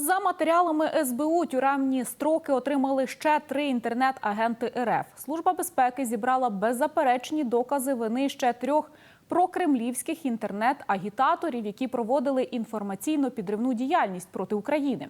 За матеріалами СБУ тюремні строки отримали ще три інтернет-агенти РФ. Служба безпеки зібрала беззаперечні докази вини ще трьох прокремлівських інтернет-агітаторів, які проводили інформаційно-підривну діяльність проти України.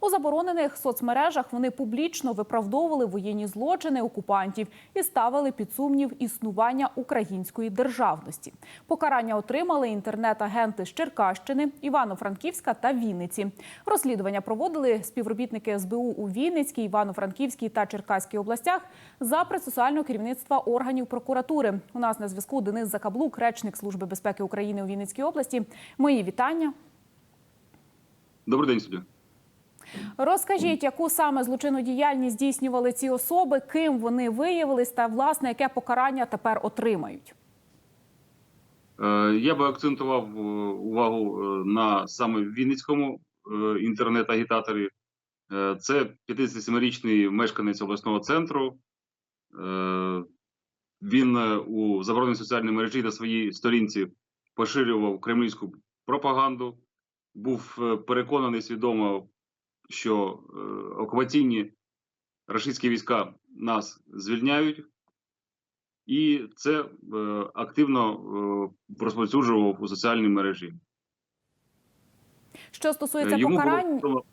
У заборонених соцмережах вони публічно виправдовували воєнні злочини окупантів і ставили під сумнів існування української державності. Покарання отримали інтернет-агенти з Черкащини, Івано-Франківська та Вінниці. Розслідування проводили співробітники СБУ у Вінницькій, Івано-Франківській та Черкаській областях за процесуального керівництва органів прокуратури. У нас на зв'язку Денис Закаблук, речник Служби безпеки України у Вінницькій області. Мої вітання. Добрий день, суддя. Розкажіть, яку саме злочинну діяльність здійснювали ці особи, ким вони виявились, та власне яке покарання тепер отримають. Е, Я би акцентував е, увагу е, на саме Вінницькому інтернет-агітаторі. Це 57-річний мешканець обласного центру. Він е, у забороненій соціальній мережі на своїй сторінці поширював кремлівську пропаганду. Був е, переконаний свідомо, що е, окупаційні російські війська нас звільняють, і це активно розповсюджував у соціальній мережі. Що стосується Е, покарань, було,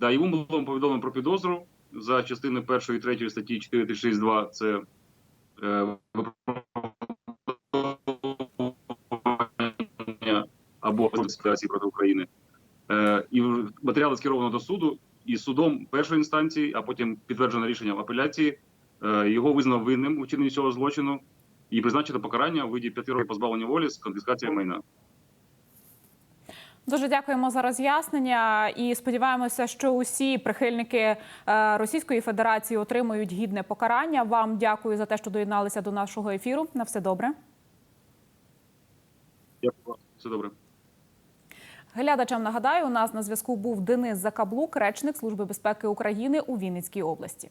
да, йому було повідомлено про підозру за частиною 1 і 3 статті 462. Це або спецоперації проти України. Е, і матеріали скеровано до суду, і судом першої інстанції, а потім підтверджено рішенням апеляції. Е, його визнав винним у чиненні цього злочину і призначено покарання у виді п'яти років позбавлення волі з конфіскацією майна. Дуже дякуємо за роз'яснення і сподіваємося, що усі прихильники е, Російської Федерації отримають гідне покарання. Вам дякую за те, що доєдналися до нашого ефіру. На все добре. Дякую. Все добре. Глядачам нагадаю, у нас на зв'язку був Денис Закаблук, речник Служби безпеки України у Вінницькій області.